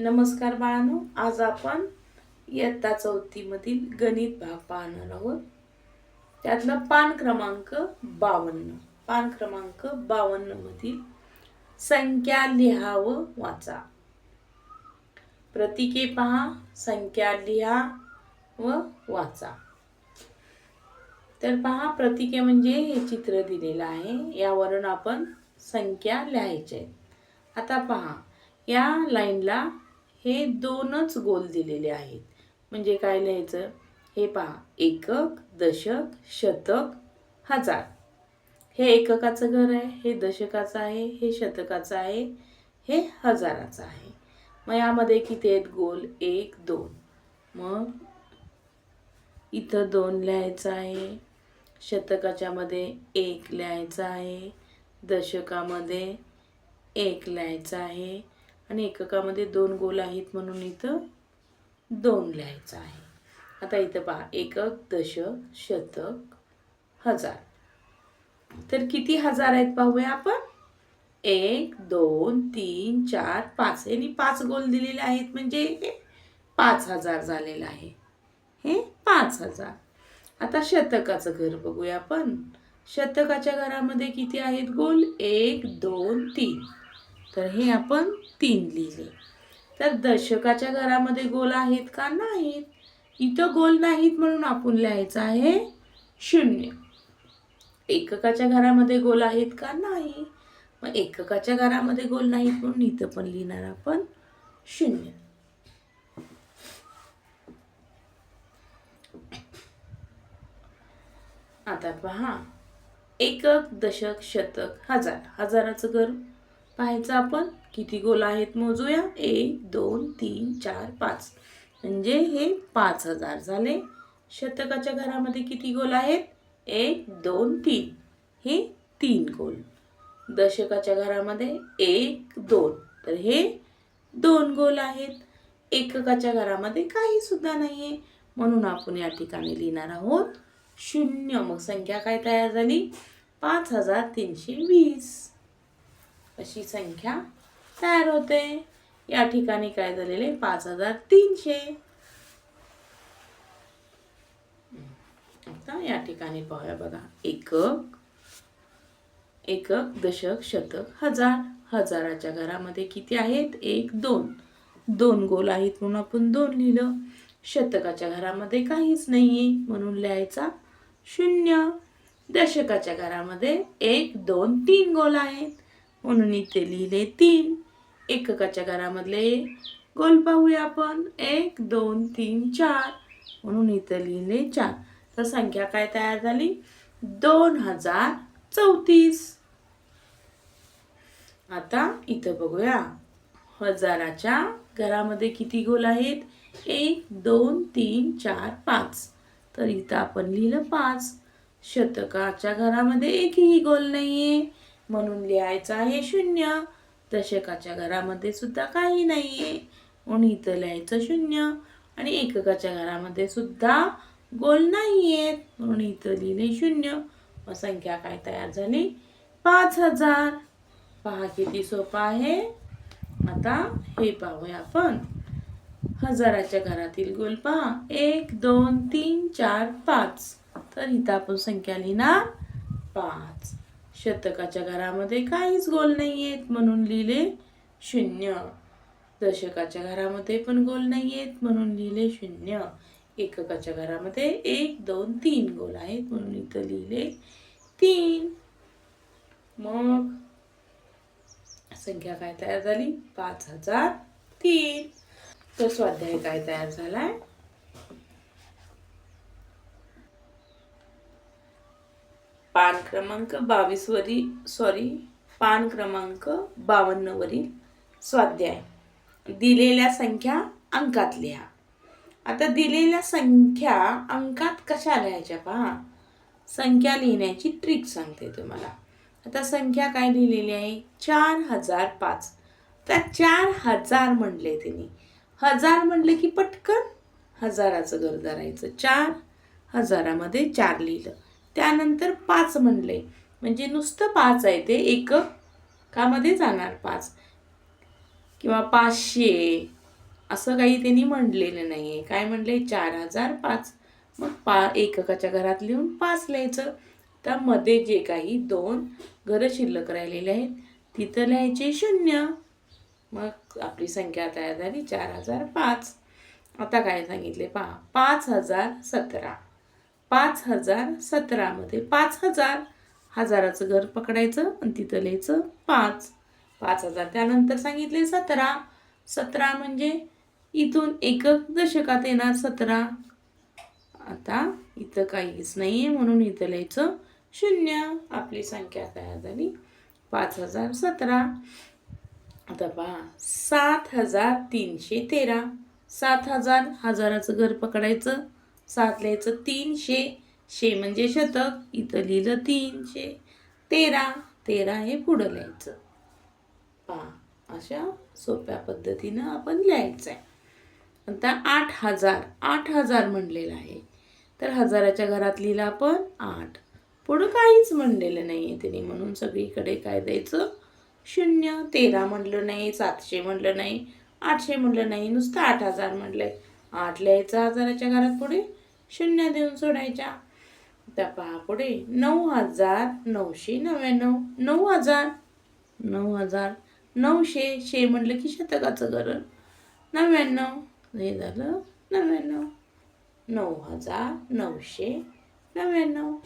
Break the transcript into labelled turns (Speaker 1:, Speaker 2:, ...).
Speaker 1: नमस्कार बाळांनो आज आपण इयत्ता चौथीमधील गणित भाग पाहणार आहोत. त्यातला पान क्रमांक बावन्न. पान क्रमांक बावन्न मधील संख्या लिहा व वाचा. प्रतीके पहा संख्या लिहा व वाचा. तर पहा प्रतीके म्हणजे हे चित्र दिलेलं आहे. यावरून आपण संख्या लिहायच्या आहेत आता पहा या लाईनला हे दोनच गोल दिलेले आहेत. म्हणजे काय लिहायचं? हे पहा एकक दशक शतक हजार. हे एककाचं घर आहे हे दशकाचं आहे हे शतकाचं आहे हे हजाराचं आहे. मग यामध्ये किती आहेत गोल? एक दोन. मग इथं दोन लिहायचं आहे. शतकाच्यामध्ये एक लिहायचं आहे. दशकामध्ये एक लिहायचं आहे. आणि एककामध्ये दोन गोल आहेत म्हणून इथं दोन लिहायचं आहे. आता इथं पहा एकक दशक शतक हजार. तर किती हजार आहेत पाहूया आपण? एक दोन तीन चार पाच. यांनी पाच गोल दिलेले आहेत म्हणजे हे पाच हजार झालेलं आहे. हे पाच हजार. आता शतकाचं घर बघूया आपण. शतकाच्या घरामध्ये किती आहेत गोल? एक दोन तीन. तर हे आपण तीन लिहिले. तर दशकाच्या घरामध्ये गोल आहेत का नाहीत? इथं गोल नाहीत म्हणून आपण लिहायचं आहे शून्य. एककाच्या घरामध्ये गोल आहेत का नाही? मग एककाच्या घरामध्ये गोल नाहीत म्हणून इथं पण लिहिणार आपण शून्य. आता पहा एकक दशक शतक हजार. हजाराचं घर. पाहायचं आपण? किती गोल आहेत मोजूया? एक दोन तीन चार पाच. म्हणजे हे पाच हजार झाले. शतकाच्या घरामध्ये किती गोल आहेत? एक दोन तीन. हे तीन गोल. दशकाच्या घरामध्ये एक दोन. तर हे दोन गोल आहेत. एककाच्या घरामध्ये काही सुद्धा नाही आहे म्हणून आपण या ठिकाणी लिहिणार आहोत शून्य. मग संख्या काय तयार झाली? पाच हजार तीनशे वीस. अशी संख्या तयार होते. या ठिकाणी काय झालेले? पाच हजार तीनशे. आता या ठिकाणी पाहूया बघा. एकक एकक दशक शतक हजार. हजाराच्या घरामध्ये किती आहेत? एक दोन. दोन गोल आहेत म्हणून आपण दोन लिहिलं. शतकाच्या घरामध्ये काहीच नाहीये म्हणून लिहायचा शून्य. दशकाच्या घरामध्ये एक दोन तीन गोल आहेत. म्हणून इथे लिहिले तीन. एककाच्या घरामधले गोल पाहूया आपण. एक दोन तीन चार. म्हणून इथं लिहिले चार. तर संख्या काय तयार झाली? दोन हजार चौतीस. आता इथं बघूया. हजाराच्या घरामध्ये किती गोल आहेत? एक दोन तीन चार पाच. तर इथं आपण लिहिलं पाच. शतकाच्या घरामध्ये एकही गोल नाहीये. म्हणून लिहायचं आहे शून्य. दशकाच्या घरामध्ये सुद्धा काही नाही आहे म्हणून इथं लिहायचं शून्य. आणि एककाच्या घरामध्ये सुद्धा गोल नाही आहेत म्हणून इथं लिहिले शून्य. व संख्या काय तयार झाली? पाच हजार. पहा किती सोपं आहे. आता हे पाहूया आपण. हजाराच्या घरातील गोल पहा. एक दोन तीन चार पाच. तर इथं आपण संख्या लिहिणार पाच. शतकाच्या घरामध्ये काहीच गोल नाही आहेत म्हणून लिहिले शून्य. दशकाच्या घरामध्ये पण गोल नाही आहेत म्हणून लिहिले शून्य. एककाच्या घरामध्ये एक दोन तीन गोल आहेत म्हणून इथं लिहिले तीन. मग संख्या काय तयार झाली? पाच हजार तीन. तो स्वाध्याय काय तयार झालाय? पान क्रमांक बावीसवरील सॉरी पान क्रमांक बावन्नवरील स्वाध्याय. दिलेल्या संख्या अंकात लिहा. आता दिलेल्या संख्या अंकात कशा लिहायच्या पहा. संख्या लिहिण्याची ट्रिक सांगते तुम्हाला. आता संख्या काय लिहिलेली आहे? चार हजार पाच. तर चार हजार म्हणले त्यांनी हजार म्हणले की पटकन हजाराचं घर धरायचं. चार हजारामध्ये चार लिहिलं. त्यानंतर पाच म्हणले. म्हणजे नुसतं पाच आहे ते एककामध्ये जाणार पाच. किंवा पाचशे असं काही त्यांनी म्हणलेलं नाही आहे काय म्हणले चार हजार पाच. मग पा एककाच्या घरात लिहून पाच लिहायचं. त्यामध्ये जे काही दोन घरं शिल्लक राहिलेले आहेत तिथं लिहायचे शून्य. मग आपली संख्या तयार झाली चार हजार पाच. आता काय सांगितले पहा? पाच हजार सतरा. पाच हजार सतरामध्ये. पाच हजार हजाराचं घर पकडायचं आणि तिथं लिहायचं पाच. पाच हजार त्यानंतर सांगितले सतरा. सतरा म्हणजे इथून एकक दशकात येणार सतरा. आता इथं काहीच नाही आहे म्हणून इथं लिहायचं शून्य. आपली संख्या तयार झाली. पाच हजार सतरा. आता पहा सात हजार तीनशे तेरा. सात हजार हजाराचं घर पकडायचं. सात लिहायचं तीनशे शे म्हणजे शतक इथं लिहिलं तीनशे. तेरा तेरा हे पुढं लिहायचं. पहा अशा सोप्या पद्धतीनं आपण लिहायचं आहे आता आठ हजार आठ हजार म्हणलेलं आहे. तर हजाराच्या घरात लिहिलं आपण आठ. पुढं काहीच म्हणलेलं नाही आहे त्यांनी म्हणून सगळीकडे काय द्यायचं? शून्य. तेरा म्हणलं नाही सातशे म्हणलं नाही आठशे म्हणलं नाही नुसतं आठ हजार म्हणलंय. आठ लिहायचं हजाराच्या घरात पुढे शून्य देऊन सोडायच्या. त्या पहा पुढे नऊ हजार नऊशे नव्याण्णव नऊ हजार नऊ हजार नऊशे शे म्हटलं की शतकाचं घर. नव्याण्णव हे झालं नव्याण्णव. नऊ हजार नऊशे नव्याण्णव.